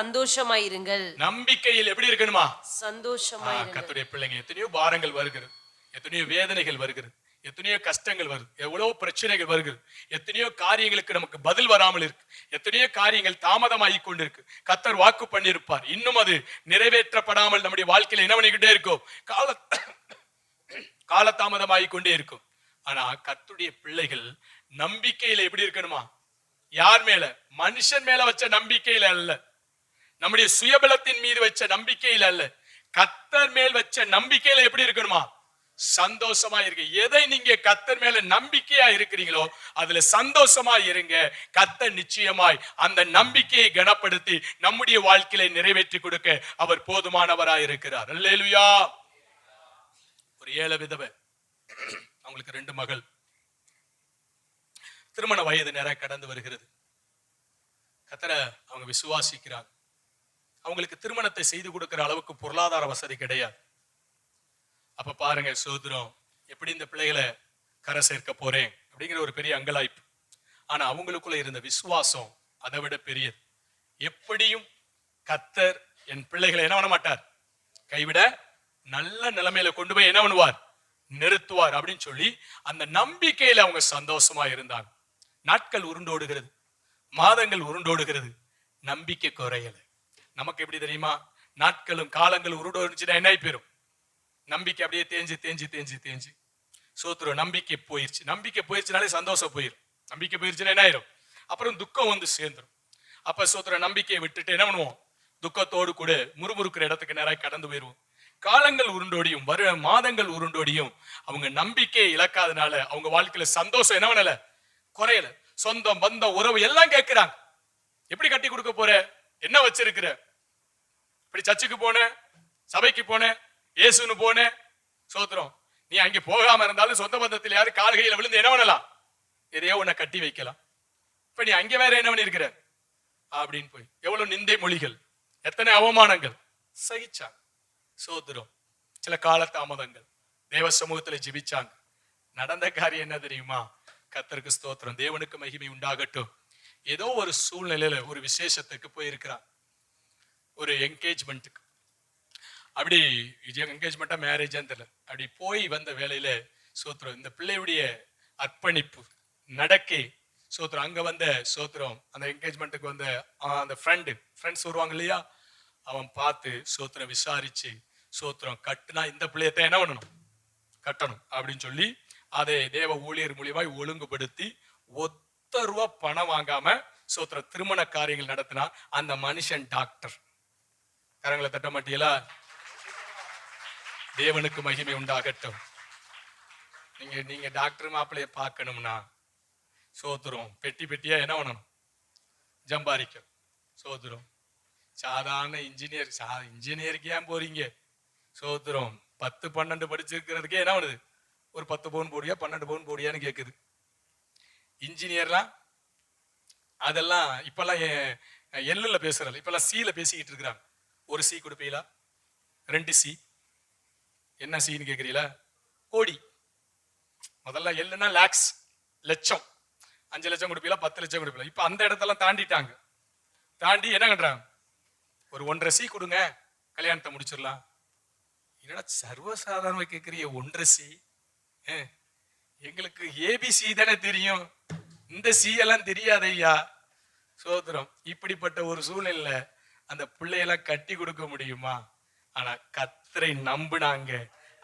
சந்தோஷமாயிருங்கள். நம்பிக்கையில் எப்படி இருக்கணுமா? ஆ, சந்தோஷமாயிருங்கள் கர்த்தருடைய பிள்ளைங்க எத்தனையோ பாரங்கள் வருகிறது. எத்தனையோ வேதனைகள் வருகிறது. எத்தனையோ கஷ்டங்கள் வருது எவ்வளவு பிரச்சனைகள் வருகிறது. எத்தனையோ காரியங்களுக்கு நமக்கு பதில் வராமல் இருக்கு. எத்தனையோ காரியங்கள் தாமதமாகி கொண்டிருக்கு. கத்தர் வாக்கு பண்ணியிருப்பார். இன்னும் அது நிறைவேற்றப்படாமல் நம்முடைய வாழ்க்கையில என்ன பண்ணிக்கிட்டே இருக்கும் கால காலதாமதமாகி கொண்டே இருக்கும். ஆனா கர்த்தருடைய பிள்ளைகள் நம்பிக்கையில எப்படி இருக்கணுமா? யார் மேல? மனுஷன் மேல வச்ச நம்பிக்கையில அல்ல. நம்முடைய சுயபலத்தின் மீது வச்ச நம்பிக்கையில் அல்ல. கத்தர் மேல் வச்ச நம்பிக்கையில எப்படி இருக்கணுமா? சந்தோஷமா இருக்கு எதை நீங்க கத்தர் மேல நம்பிக்கையா இருக்கிறீங்களோ அதுல சந்தோஷமா இருங்க. கத்த நிச்சயமாய் அந்த நம்பிக்கையை கனப்படுத்தி நம்முடைய வாழ்க்கையில நிறைவேற்றி கொடுக்க அவர் போதுமானவராய் இருக்கிறார். அல்லேலுயா. ஒரு ஏழை விதவை அவங்களுக்கு ரெண்டு மகள். திருமண வயது நேரம் கடந்து வருகிறது. கத்தரை அவங்க விசுவாசிக்கிறாங்க. அவங்களுக்கு திருமணத்தை செய்து கொடுக்கிற அளவுக்கு பொருளாதார வசதி கிடையாது. அப்ப பாருங்க சோதரம் எப்படி இந்த பிள்ளைகளை கரை சேர்க்க போறேன் அப்படிங்கிற ஒரு பெரிய அங்கலாய்ப்பு. ஆனா அவங்களுக்குள்ள இருந்த விசுவாசம் அதை விட பெரியது. எப்படியும் கத்தர் என் பிள்ளைகளை என்ன பண்ண மாட்டார் கைவிட நல்ல நிலைமையில கொண்டு போய் என்ன பண்ணுவார்? நிறுத்துவார் அப்படின்னு சொல்லி அந்த நம்பிக்கையில அவங்க சந்தோஷமா இருந்தாங்க. நாட்கள் உருண்டோடுகிறது. மாதங்கள் உருண்டோடுகிறது. நம்பிக்கை குறையல. நமக்கு எப்படி தெரியுமா? நாட்களும் காலங்களும் உருண்டோடுச்சுன்னா என்ன ஆகி நம்பிக்கை அப்படியே தேஞ்சு தேஞ்சு தேஞ்சு தேஞ்சு. சோத்துரு நம்பிக்கை போயிருச்சு. நம்பிக்கை போயிருச்சுனாலே சந்தோஷம் போயிரும். நம்பிக்கை போயிருச்சுன்னா என்ன ஆயிரும்? அப்புறம் துக்கம் வந்து சேர்ந்துரும். அப்ப சோத்துற நம்பிக்கையை விட்டுட்டு என்ன பண்ணுவோம்? துக்கத்தோடு கூட முறுமுறுக்கிற இடத்துக்கு நேராக கடந்து போயிடுவோம் காலங்கள் உருண்டோடியும் வரு மாதங்கள் உருண்டோடியும் அவங்க நம்பிக்கையை இழக்காதனால அவங்க வாழ்க்கையில சந்தோஷம் என்ன பண்ணல? குறையல. சொந்தம் பந்தம் உறவு எல்லாம் கேட்கிறாங்க. எப்படி கட்டி கொடுக்க போற? என்ன வச்சிருக்கிற? இப்படி சர்ச்சுக்கு போனேன் சபைக்கு போனேன் இயேசுன்னு போனேன். சோத்திரம் நீ அங்கே போகாம இருந்தாலும் சொந்த பந்தத்தில் யாரும் கால் விழுந்து என்ன பண்ணலாம்? எதையோ உன்னை கட்டி வைக்கலாம். இப்ப நீ அங்கே வேற என்ன பண்ணிருக்கிற அப்படின்னு போய் எவ்வளவு நிந்தை மொழிகள் எத்தனை அவமானங்கள். சகிச்சாங்க. சோத்திரம் சில கால தாமதங்கள் தேவ சமூகத்துல ஜிபிச்சாங்க. நடந்த காரியம் என்ன தெரியுமா? கத்தருக்கு ஸ்தோத்திரம். தேவனுக்கு மகிமை உண்டாகட்டும். ஏதோ ஒரு சூழ்நிலையில ஒரு விசேஷத்துக்கு போயிருக்கிறான். ஒரு என்கேஜ்மெண்ட்டுக்கு அப்படி என்கேஜ்மெண்ட்டா மேரேஜான்னு தெரியல அப்படி போய் வந்த வேலையில சோத்திரம் இந்த பிள்ளையுடைய அர்ப்பணிப்பு நடக்கை சோத்திரம் அங்க வந்த சோத்திரம் அந்த என்கேஜ்மெண்ட்டுக்கு வந்த அந்த ஃப்ரெண்டு ஃப்ரெண்ட்ஸ் வருவாங்க இல்லையா? அவன் பார்த்து சோத்திரம் விசாரிச்சு சோத்திரம் கட்டுனா இந்த பிள்ளையத்தை என்ன பண்ணணும்? கட்டணும் அப்படின்னு சொல்லி அதை தேவ ஊழியர் மூலியமாய் ஒழுங்குபடுத்தி ஒத்த ரூபா பணம் வாங்காம சோத்திர திருமண காரியங்கள் நடத்தினா அந்த மனுஷன் டாக்டர் கரங்களை தட்ட மாட்டீங்களா? தேவனுக்கு மகிமை உண்டாகட்டும். நீங்க நீங்க டாக்டர் மாப்பிள்ளைய பார்க்கணும்னா சோத்துரும். பெட்டி பெட்டியா என்ன பண்ணணும்? ஜம்பாரிக்கும். சோத்துரும். சாதாரண இன்ஜினியர் சா இன்ஜினியருக்கு ஏன் போறீங்க? சோத்துரும். பத்து பன்னெண்டு படிச்சிருக்கிறதுக்கே என்ன பண்ணுது? ஒரு பத்து பவுன் போடியா பன்னெண்டு பவுன் போடியான்னு கேக்குது. இன்ஜினியர்லாம் அதெல்லாம் இப்பெல்லாம் எல்லுல பேசுறல இப்பெல்லாம் சீல பேசிக்கிட்டு இருக்கிறாங்க. ஒரு சி கொடுப்பீங்களா? ரெண்டு சி என்ன சின்னு கேட்குறீங்களா கோடி. முதல்ல எல்லுனா லேக்ஸ் லட்சம். அஞ்சு லட்சம் கொடுப்பீங்களா? பத்து லட்சம் கொடுப்பீங்களா? இப்போ அந்த இடத்தெல்லாம் தாண்டிட்டாங்க. தாண்டி என்ன பண்றாங்க? ஒரு ஒன்றரை சி கொடுங்க. கல்யாணத்தை முடிச்சிடலாம். என்னடா சர்வசாதாரணமாக கேட்குறிய ஒன்றரை சி எங்களுக்கு ஏபிசி தானே தெரியும். இந்த சி எல்லாம் தெரியாது ஐயா சோதரம். இப்படிப்பட்ட ஒரு சூழ்நிலை அந்த பிள்ளையெல்லாம் கட்டி கொடுக்க முடியுமா? ஆனா கத்தரை நம்புனாங்க.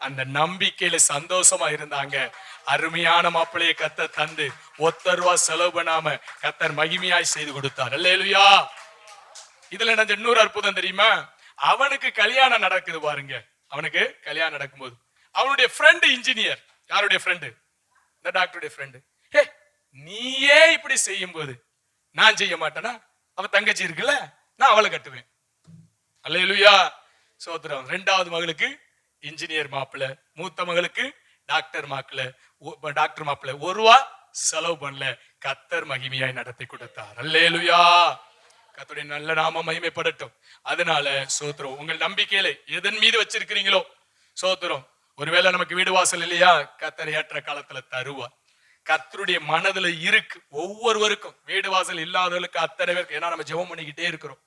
அந்த நம்பிக்கையில சந்தோஷமா இருந்தாங்க. அருமையான மாப்பிள்ளைய கத்த தந்து ஒத்த ரூபா செலவு பண்ணாம கத்தர் மகிமையாய் செய்து கொடுத்தார். இல்லையா இதுல நடந்த இன்னொரு அற்புதம் தெரியுமா? அவனுக்கு கல்யாணம் நடக்குது பாருங்க. அவனுக்கு கல்யாணம் நடக்கும்போது. அவனுடைய ஃப்ரெண்டு இன்ஜினியர் யாருடைய ஃப்ரெண்டு இந்த டாக்டருடைய ஃப்ரெண்டு ஹே நீயே இப்படி செய்யும் போது நான் செய்ய மாட்டேனா? அவ தங்கச்சி இருக்குல்ல? நான் அவளை கட்டுவேன். அல்லேலூயா. சோதரம் ரெண்டாவது மகளுக்கு இன்ஜினியர் மாப்பிள்ள. மூத்த மகளுக்கு டாக்டர் மாப்பிள்ள. டாக்டர் மாப்பிள்ள. ஒரு ரூபா செலவு பண்ணல. கத்தர் மகிமையாய் நடத்தி கொடுத்தார். அல்லேலுயா. கத்துடைய நல்ல நாம மகிமைப்படட்டும். அதனால சோத்திரம் உங்கள் நம்பிக்கையில எதன் மீது வச்சிருக்கிறீங்களோ சோத்திரம் ஒருவேளை நமக்கு வீடு வாசல் இல்லையா? கத்தர் ஏற்ற காலத்துல தருவா கத்தருடைய மனதுல இருக்கு ஒவ்வொருவருக்கும். வீடு வாசல் இல்லாதவர்களுக்கு அத்தனை பேருக்கு. ஏன்னா நம்ம ஜெபம் பண்ணிக்கிட்டே இருக்கிறோம்.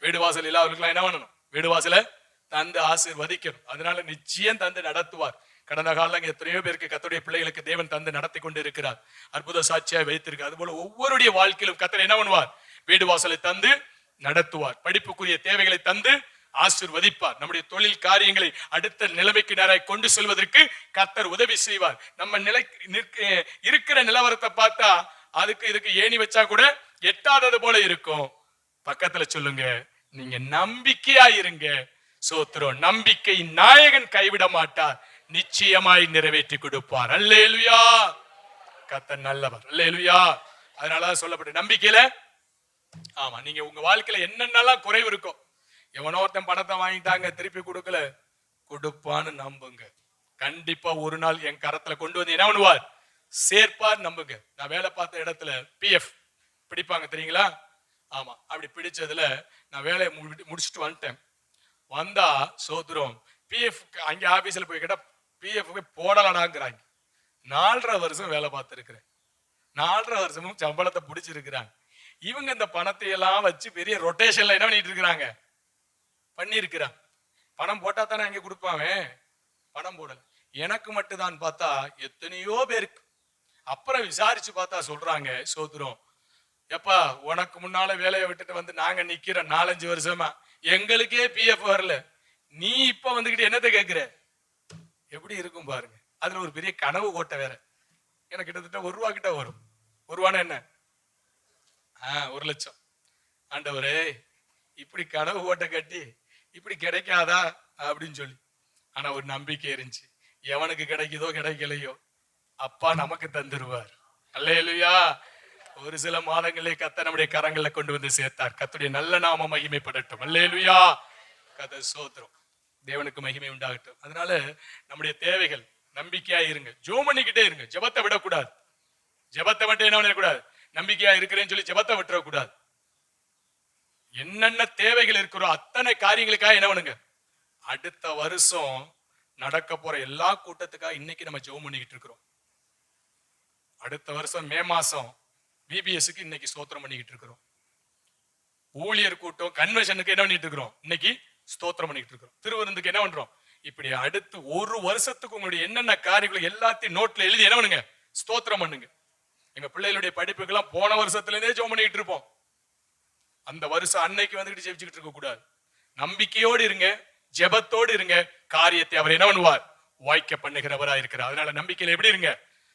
வீடு வாசல் இல்லாதவர்களுக்குலாம் என்ன பண்ணணும்? வீடு வாசலை தந்து ஆசிர்வதிக்கணும். அதனால நிச்சயம் தந்து நடத்துவார். கடந்த காலம் எத்தனையோ பேருக்கு கத்தருடைய பிள்ளைகளுக்கு தேவன் தந்து நடத்தி கொண்டு இருக்கிறார் அற்புத சாட்சியாக வைத்திருக்கு அதுபோல ஒவ்வொருடைய வாழ்க்கையிலும் கத்தர் என்ன பண்ணுவார்? வீடு வாசலை தந்து நடத்துவார். படிப்புக்குரிய தேவைகளை தந்து ஆசிர்வதிப்பார். நம்முடைய தொழில் காரியங்களை அடுத்த நிலைமைக்கு நேராக கொண்டு செல்வதற்கு கத்தர் உதவி செய்வார். நம்ம நிலை நிற்க- இருக்கிற நிலவரத்தை பார்த்தா அதுக்கு இதுக்கு ஏணி வச்சா கூட எட்டாதது போல இருக்கும். பக்கத்துல சொல்லுங்க. நீங்க நம்பிக்கையா இருங்க சோத்திரம் நம்பிக்கை நாயகன் கைவிட மாட்டார். நிச்சயமாய் நிறைவேற்றி கொடுப்பார். அல்லேலுயா! கத்த நல்லவர். அல்லேலுயா! அதனாலதான் சொல்லப்பட்ட நம்பிக்கையில ஆமா நீங்க உங்க வாழ்க்கையில என்னென்னலாம் குறைவு இருக்கும் எவனோ ஒருத்தன் பணத்தை வாங்கிட்டாங்க திருப்பி கொடுக்கல கொடுப்பான்னு நம்புங்க. கண்டிப்பா ஒரு நாள் என் கரத்துல கொண்டு வந்து என்ன பண்ணுவார்? சேர்ப்பார் நம்புங்க. நான் வேலை பார்த்த இடத்துல பிஎஃப் பிடிப்பாங்க தெரியுங்களா? ஆமா அப்படி பிடிச்சதுல நான் வேலையை முடி- முடிச்சுட்டு வந்துட்டேன். வந்தா சோதுரம் பிஎஃப் அங்கே ஆஃபீஸில் போய் கேட்டால் பிஎஃப் போடலடாங்கிறாங்க. நாலரை வருஷம் வேலை பார்த்துருக்குறேன். நாலரை வருஷமும் சம்பளத்தை பிடிச்சிருக்கிறாங்க. இவங்க இந்த பணத்தை எல்லாம் வச்சு பெரிய ரொட்டேஷன்ல என்ன பண்ணிட்டு இருக்கிறாங்க? பண்ணியிருக்கிறான் பணம் போட்டா தானே அங்கே கொடுப்பாவே பணம் போடல. எனக்கு மட்டும்தான் பார்த்தா எத்தனையோ பேருக்கு. அப்புறம் விசாரிச்சு பார்த்தா சொல்றாங்க சோதுரம் எப்பா உனக்கு முன்னால வேலையை விட்டுட்டு வந்து நாங்க நிக்கிறோம் நாலஞ்சு வருஷமா எங்களுக்கே பிஎஃப் வரல. நீ இப்ப வந்துகிட்டு என்னத்தை கேக்குற? எப்படி இருக்கும் பாருங்க. அதுல ஒரு பெரிய கனவு ஓட்ட வேற. எனக்கு கிட்டத்தட்ட ஒரு ரூபா கிட்ட வரும். ஒரு ரூபானா என்ன? ஆ ஒரு லட்சம். ஆண்டவரே இப்படி கனவு ஓட்ட கட்டி இப்படி கிடைக்காதா? அப்படின்னு சொல்லி. ஆனா ஒரு நம்பிக்கை இருந்துச்சு. எவனுக்கு கிடைக்குதோ கிடைக்கலையோ அப்பா நமக்கு தந்துருவார். அல்லையா ஒரு சில மாதங்களே கத்த நம்முடைய கரங்களை கொண்டு வந்து சேர்த்தார். கத்துடைய நல்ல நாம மகிமைப்படட்டும். அல்லேலுயா. கத சோத்திரம் தேவனுக்கு மகிமை உண்டாகட்டும். அதனால நம்முடைய தேவைகள் நம்பிக்கையா இருங்க ஜோம் பண்ணிக்கிட்டே இருங்க ஜபத்தை விடக்கூடாது. ஜெபத்தை மட்டும் என்ன பண்ணக்கூடாது? நம்பிக்கையா இருக்கிறேன்னு சொல்லி ஜபத்தை விட்டுறக்கூடாது. என்னென்ன தேவைகள் இருக்கிறோ அத்தனை காரியங்களுக்காக என்ன பண்ணுங்க? அடுத்த வருஷம் நடக்க போற எல்லா கூட்டத்துக்காக இன்னைக்கு நம்ம ஜெபம் பண்ணிக்கிட்டு இருக்கிறோம். அடுத்த வருஷம் மே மாசம் பிபிஎஸ்க்கு இன்னைக்கு ஸ்தோத்திரம் பண்ணிக்கிட்டு இருக்கிறோம். ஊழியர் கூட்டம் கன்வென்ஷனுக்கு என்ன பண்ணிட்டு இருக்கிறோம்? இன்னைக்கு ஸ்தோத்திரம் பண்ணிட்டு இருக்கிறோம். திருவிருந்துக்கு என்ன பண்றோம்? இப்படி அடுத்து ஒரு வருஷத்துக்கு உங்களுடைய என்னென்ன காரியங்களும் எல்லாத்தையும் நோட்ல எழுதி என்ன பண்ணுங்க? ஸ்தோத்திரம் பண்ணுங்க. எங்க பிள்ளைகளுடைய படிப்புக்கெல்லாம் போன வருஷத்துல இருந்தே ஜோம் பண்ணிட்டு இருப்போம். அந்த வருஷம் அன்னைக்கு வந்துகிட்டு ஜெபிச்சுக்கிட்டு இருக்க கூடாது. நம்பிக்கையோடு இருங்க ஜெபத்தோடு இருங்க காரியத்தை அவர் என்ன பண்ணுவார்? வாய்க்க பண்ணுகிறவரா இருக்கிறார். அதனால நம்பிக்கையில எப்படி இருங்க?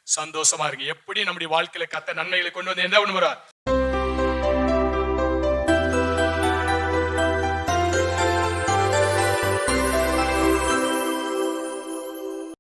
சந்தோஷமா இருக்கு. எப்படி நம்முடைய வாழ்க்கையில கத்த நன்மைகளை கொண்டு வந்து என்ன பண்ணுவார்